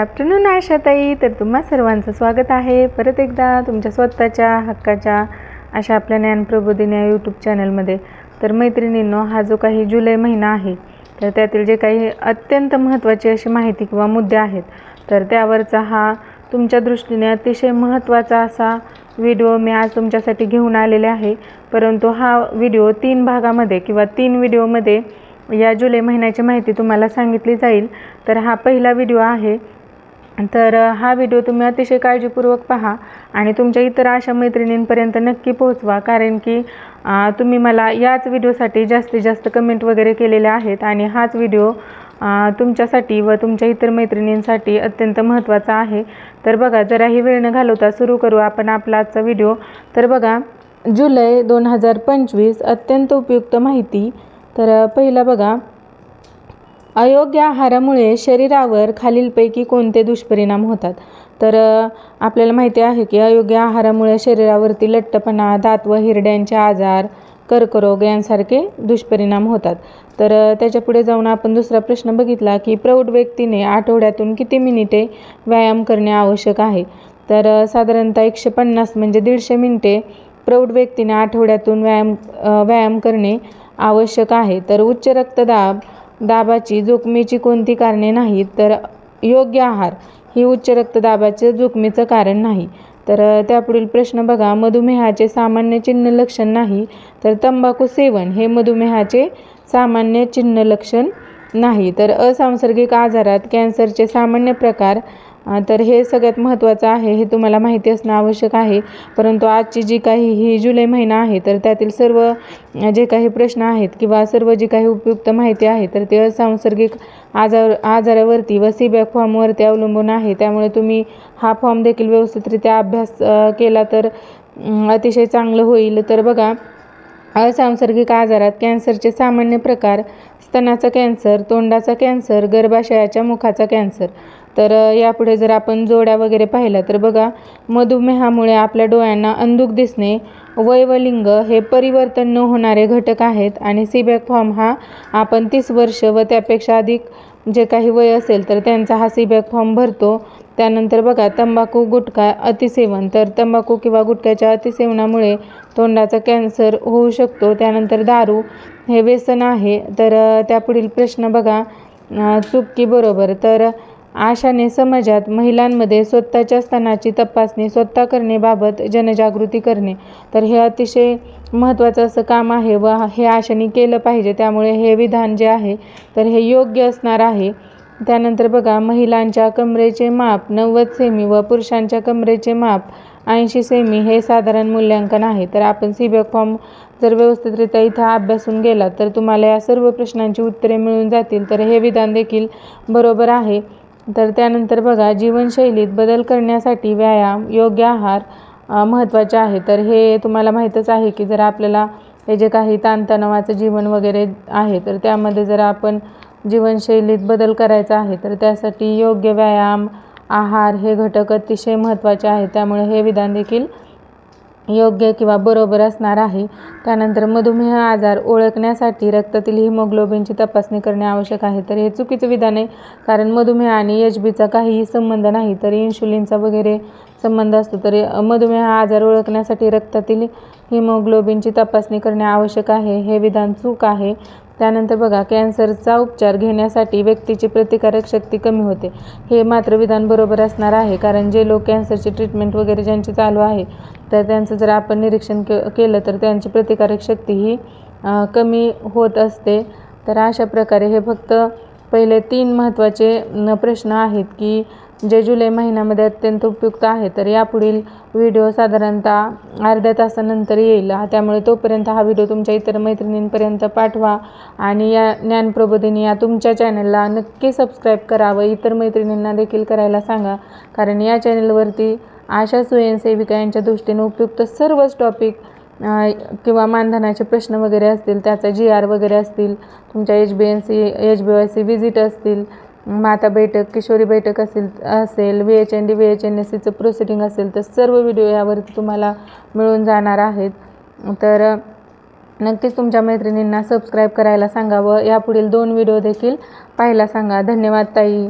Afternoon आशाताई. तर तुम्हा सर्वांचं स्वागत आहे. परत एकदा तुमच्या स्वतःच्या हक्काच्या अशा आपल्या ज्ञानप्रबोधिनी या यूट्यूब चॅनलमध्ये तर मैत्रिणींनो हा जो काही जुलै महिना आहे तर त्यातील जे काही अत्यंत महत्त्वाची अशी माहिती किंवा मुद्दे आहेत तर त्यावरचा हा तुमच्या दृष्टीने अतिशय महत्त्वाचा असा व्हिडिओ मी आज तुमच्यासाठी घेऊन आलेले आहे. परंतु हा व्हिडिओ तीन भागामध्ये किंवा तीन व्हिडिओमध्ये या जुलै महिन्याची माहिती तुम्हाला सांगितली जाईल. तर हा पहिला व्हिडिओ आहे. तर हा व्हिडिओ तुम्ही अतिशय काळजीपूर्वक पहा आणि तुमच्या इतर अशा मैत्रिणींपर्यंत नक्की पोहोचवा. कारण की तुम्ही मला याच व्हिडिओसाठी जास्तीत जास्त कमेंट वगैरे केलेल्या आहेत आणि हाच व्हिडिओ तुमच्यासाठी व तुमच्या इतर मैत्रिणींसाठी अत्यंत महत्त्वाचा आहे. तर बघा जराही वेळ न घालवता सुरू करू आपण आपला आजचा व्हिडिओ. तर बघा जुलै दोन हजार पंचवीस अत्यंत उपयुक्त माहिती. तर पहिला बघा अयोग्य आहारामुळे शरीरावर खालीलपैकी कोणते दुष्परिणाम होतात? तर आपल्याला माहिती आहे की अयोग्य आहारामुळे शरीरावरती लठ्ठपणा दात व हिरड्यांचे आजार कर्करोग यांसारखे दुष्परिणाम होतात. तर त्याच्या पुढे जाऊन आपण दुसरा प्रश्न बघितला की प्रौढ व्यक्तीने आठवड्यातून किती मिनिटे व्यायाम करणे आवश्यक आहे? तर साधारणतः एकशे पन्नास म्हणजे दीडशे मिनिटे प्रौढ व्यक्तीने आठवड्यातून व्यायाम व्यायाम करणे आवश्यक आहे. तर उच्च रक्तदाब दाबाची जोखमीची कोणती कारणे नाहीत तर योग्य आहार ही उच्च रक्तदाबाचं जोखमीचं कारण नाही. तर त्यापुढील प्रश्न बघा. मधुमेहाचे सामान्य चिन्ह लक्षण नाही तर तंबाखू सेवन हे मधुमेहाचे सामान्य चिन्ह लक्षण नाही. तर असांसर्गिक आजारात कॅन्सरचे सामान्य प्रकार तर हे सगळ्यात महत्त्वाचं आहे हे तुम्हाला माहिती असणं आवश्यक आहे. परंतु आजची जी काही ही जुलै महिना आहे तर त्यातील सर्व जे काही प्रश्न आहेत किंवा सर्व जी काही उपयुक्त माहिती आहे तर ते असांसर्गिक आजार आजारावरती व सीबॅक फॉर्मवरती अवलंबून आहे. त्यामुळे तुम्ही हा फॉर्म देखील व्यवस्थितरित्या अभ्यास केला तर अतिशय चांगलं होईल. तर बघा असांसर्गिक आजारात कॅन्सरचे सामान्य प्रकार स्तनाचा कॅन्सर तोंडाचा कॅन्सर गर्भाशयाच्या मुखाचा कॅन्सर तर यापुढे जर आपण जोड्या वगैरे पाहिल्या तर बघा मधुमेहामुळे आपल्या डोळ्यांना अंधुक दिसणे वय व लिंग हे परिवर्तन न होणारे घटक आहेत आणि सीबॅक फॉर्म हा आपण तीस वर्ष व त्यापेक्षा अधिक जे काही वय असेल तर त्यांचा हा सीबॅक फॉर्म भरतो. त्यानंतर बघा तंबाखू गुटखा अतिसेवन. तर तंबाखू किंवा गुटख्याच्या अतिसेवनामुळे तोंडाचा कॅन्सर होऊ शकतो. त्यानंतर दारू हे व्यसन आहे. तर त्यापुढील प्रश्न बघा चुकी चूक की बरोबर. तर आशाने समाजात महिलांमध्ये स्वतःच्या स्तनाची तपासणी स्वतः करण्याबाबत जनजागृती करणे. तर हे अतिशय महत्त्वाचं असं काम आहे व हे आशाने केलं पाहिजे. त्यामुळे हे विधान जे आहे तर हे योग्य असणार आहे. त्यानंतर बघा महिलांच्या कमरेचे माप नव्वद सेमी व पुरुषांच्या कमरेचे माप ऐंशी सेमी हे साधारण मूल्यांकन आहे. तर आपण सीबॅक फॉर्म जर व्यवस्थितरित्या इथं अभ्यासून गेला तर तुम्हाला या सर्व प्रश्नांची उत्तरे मिळून जातील. तर हे विधान देखील बरोबर आहे. तर त्यानंतर बघा जीवनशैलीत बदल करण्यासाठी व्यायाम योग्य आहार महत्त्वाचे आहे. तर हे तुम्हाला माहीतच आहे की जर आपल्याला हे जे काही ताणतणावाचं जीवन वगैरे आहे तर त्यामध्ये जर आपण जीवनशैलीत बदल करायचा आहे तर त्यासाठी योग्य व्यायाम आहार हे घटक अतिशय महत्त्वाचे आहेत त्यामुळे हे विधान देखील योग्य किंवा बरोबर असणार आहे. त्यानंतर मधुमेह आजार ओळखण्यासाठी रक्तातील हिमोग्लोबिनची तपासणी करणे आवश्यक आहे. तर हे चुकीचं विधान आहे. कारण मधुमेह आणि एच बीचा काहीही संबंध नाही तर इन्शुलिनचा वगैरे संबंध असतो तरी मधुमेह आजार ओळखण्यासाठी रक्तातील हिमोग्लोबिनची तपासणी करणे आवश्यक आहे. हे विधान चूक आहे. त्यानंतर बघा कॅन्सरचा उपचार घेण्यासाठी व्यक्तीची प्रतिकारक शक्ती कमी होते. हे मात्र विधान बरोबर असणार आहे कारण जे लोक कॅन्सरची ट्रीटमेंट वगैरे ज्यांची चालू आहे तर त्यांचं जर आपण निरीक्षण के केलं तर त्यांची प्रतिकारक शक्ती ही कमी होत असते. तर अशा प्रकारे हे फक्त पहिले तीन महत्त्वाचे प्रश्न आहेत की जे जुलै महिन्यामध्ये अत्यंत उपयुक्त आहे तर यापुढील व्हिडिओ साधारणतः अर्ध्या तासानंतर येईल. त्यामुळे तोपर्यंत हा व्हिडिओ तुमच्या इतर मैत्रिणींपर्यंत पाठवा आणि या ज्ञानप्रबोधिनी या तुमच्या चॅनलला नक्की सबस्क्राईब करा व इतर मैत्रिणींना देखील करायला सांगा कारण या चॅनलवरती आशा स्वयंसेविका यांच्या दृष्टीने उपयुक्त सर्वच टॉपिक किंवा मानधनाचे प्रश्न वगैरे असतील त्याचा जी आर वगैरे असतील तुमच्या H B N C H B Y C visit असतील माता बैठक किशोरी बैठक असेल असेल V H N D V H N S सीचं प्रोसिडिंग असेल तर सर्व व्हिडिओ यावरती तुम्हाला मिळून जाणार आहेत. तर नक्कीच तुमच्या मैत्रिणींना सबस्क्राईब करायला सांगा व यापुढील दोन व्हिडिओ देखील पाहायला सांगा. धन्यवाद ताई.